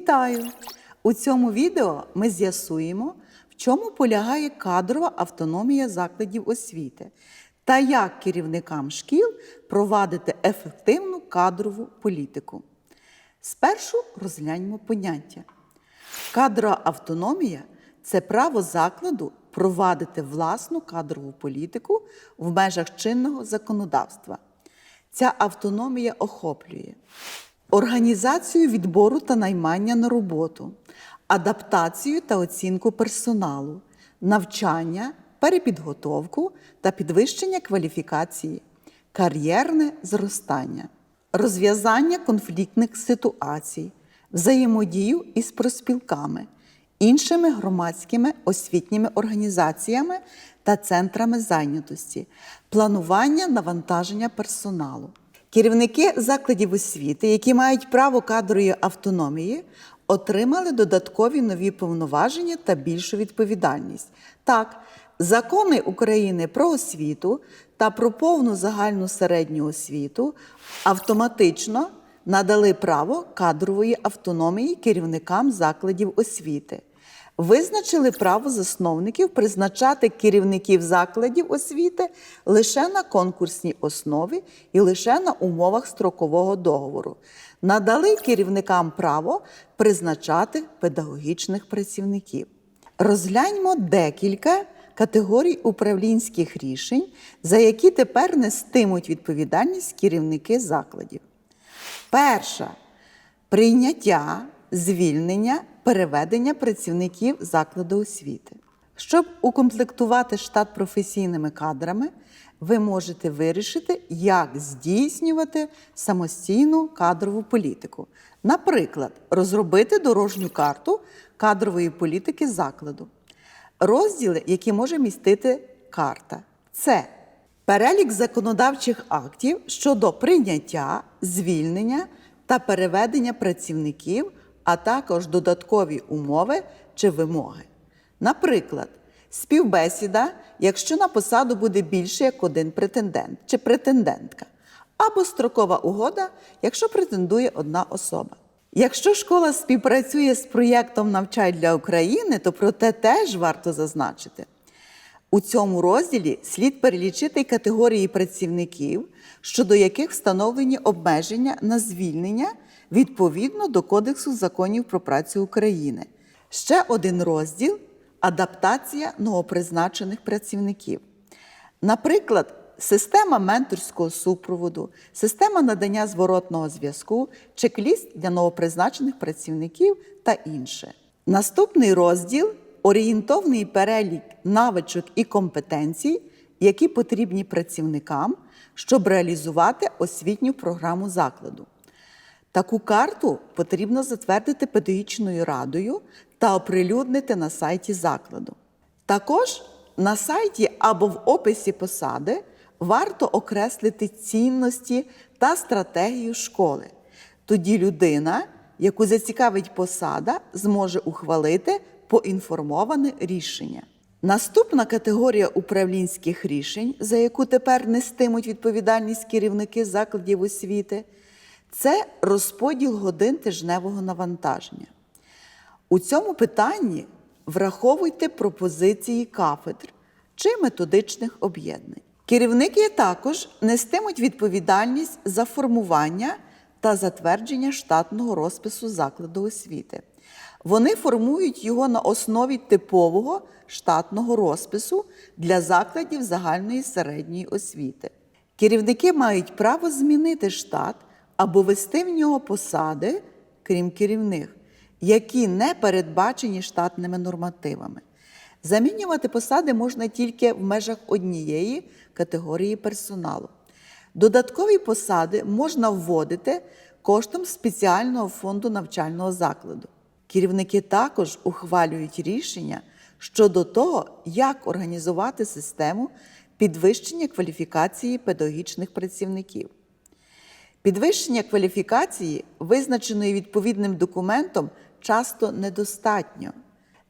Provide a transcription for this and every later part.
Вітаю! У цьому відео ми з'ясуємо, в чому полягає кадрова автономія закладів освіти та як керівникам шкіл провадити ефективну кадрову політику. Спершу розгляньмо поняття. Кадрова автономія це право закладу провадити власну кадрову політику в межах чинного законодавства. Ця автономія охоплює організацію відбору та наймання на роботу, адаптацію та оцінку персоналу, навчання, перепідготовку та підвищення кваліфікації, кар'єрне зростання, розв'язання конфліктних ситуацій, взаємодію із проспілками, іншими громадськими освітніми організаціями та центрами зайнятості, планування навантаження персоналу. Керівники закладів освіти, які мають право кадрової автономії, отримали додаткові нові повноваження та більшу відповідальність. Так, закони України про освіту та про повну загальну середню освіту автоматично надали право кадрової автономії керівникам закладів освіти. Визначили право засновників призначати керівників закладів освіти лише на конкурсній основі і лише на умовах строкового договору. Надали керівникам право призначати педагогічних працівників. Розгляньмо декілька категорій управлінських рішень, за які тепер нестимуть відповідальність керівники закладів. Перша прийняття, звільнення, переведення працівників закладу освіти. Щоб укомплектувати штат професійними кадрами, ви можете вирішити, як здійснювати самостійну кадрову політику. Наприклад, розробити дорожню карту кадрової політики закладу. Розділи, які може містити карта, це перелік законодавчих актів щодо прийняття, звільнення та переведення працівників, а також додаткові умови чи вимоги. Наприклад, співбесіда, якщо на посаду буде більше як один претендент чи претендентка, або строкова угода, якщо претендує одна особа. Якщо школа співпрацює з проєктом Навчай для України, то про те теж варто зазначити. У цьому розділі слід перелічити категорії працівників, щодо яких встановлені обмеження на звільнення відповідно до Кодексу законів про працю України. Ще один розділ адаптація новопризначених працівників. Наприклад, система менторського супроводу, система надання зворотного зв'язку, чек-ліст для новопризначених працівників та інше. Наступний розділ орієнтовний перелік навичок і компетенцій, які потрібні працівникам, щоб реалізувати освітню програму закладу. Таку карту потрібно затвердити педагогічною радою та оприлюднити на сайті закладу. Також на сайті або в описі посади варто окреслити цінності та стратегію школи. Тоді людина, яку зацікавить посада, зможе ухвалити поінформоване рішення. Наступна категорія управлінських рішень, за яку тепер нестимуть відповідальність керівники закладів освіти, це розподіл годин тижневого навантаження. У цьому питанні враховуйте пропозиції кафедр чи методичних об'єднань. Керівники також нестимуть відповідальність за формування та затвердження штатного розпису закладу освіти. Вони формують його на основі типового штатного розпису для закладів загальної середньої освіти. Керівники мають право змінити штат або вести в нього посади, крім керівних, які не передбачені штатними нормативами. Замінювати посади можна тільки в межах однієї категорії персоналу. Додаткові посади можна вводити коштом спеціального фонду навчального закладу. Керівники також ухвалюють рішення щодо того, як організувати систему підвищення кваліфікації педагогічних працівників. Підвищення кваліфікації, визначеної відповідним документом, часто недостатньо.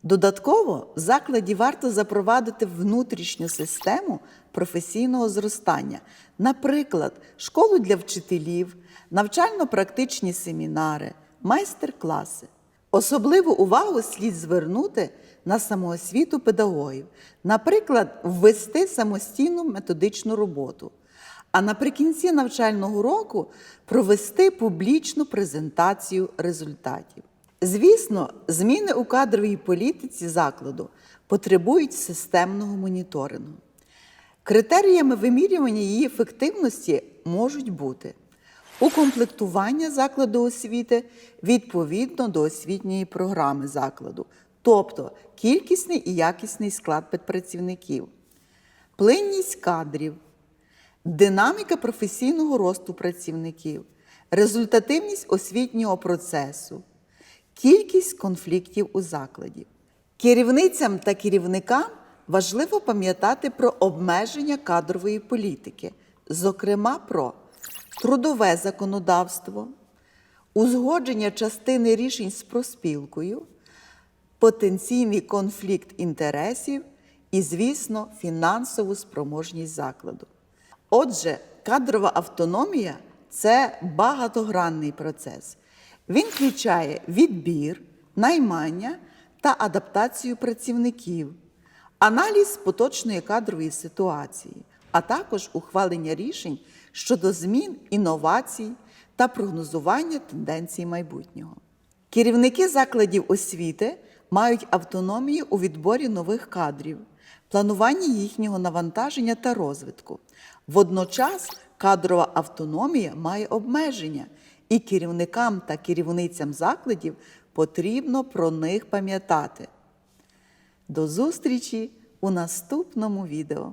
Додатково в закладі варто запровадити внутрішню систему професійного зростання, наприклад, школу для вчителів, навчально-практичні семінари, майстер-класи. Особливу увагу слід звернути на самоосвіту педагогів, наприклад, ввести самостійну методичну роботу, а наприкінці навчального року провести публічну презентацію результатів. Звісно, зміни у кадровій політиці закладу потребують системного моніторингу. Критеріями вимірювання її ефективності можуть бути укомплектування закладу освіти відповідно до освітньої програми закладу, тобто кількісний і якісний склад підпрацівників, плинність кадрів, динаміка професійного росту працівників, результативність освітнього процесу, кількість конфліктів у закладі. Керівницям та керівникам важливо пам'ятати про обмеження кадрової політики, зокрема про трудове законодавство, узгодження частини рішень з проспілкою, потенційний конфлікт інтересів і, звісно, фінансову спроможність закладу. Отже, кадрова автономія це багатогранний процес. Він включає відбір, наймання та адаптацію працівників, аналіз поточної кадрової ситуації, а також ухвалення рішень щодо змін, інновацій та прогнозування тенденцій майбутнього. Керівники закладів освіти мають автономію у відборі нових кадрів, плануванні їхнього навантаження та розвитку. Водночас кадрова автономія має обмеження, і керівникам та керівницям закладів потрібно про них пам'ятати. До зустрічі у наступному відео!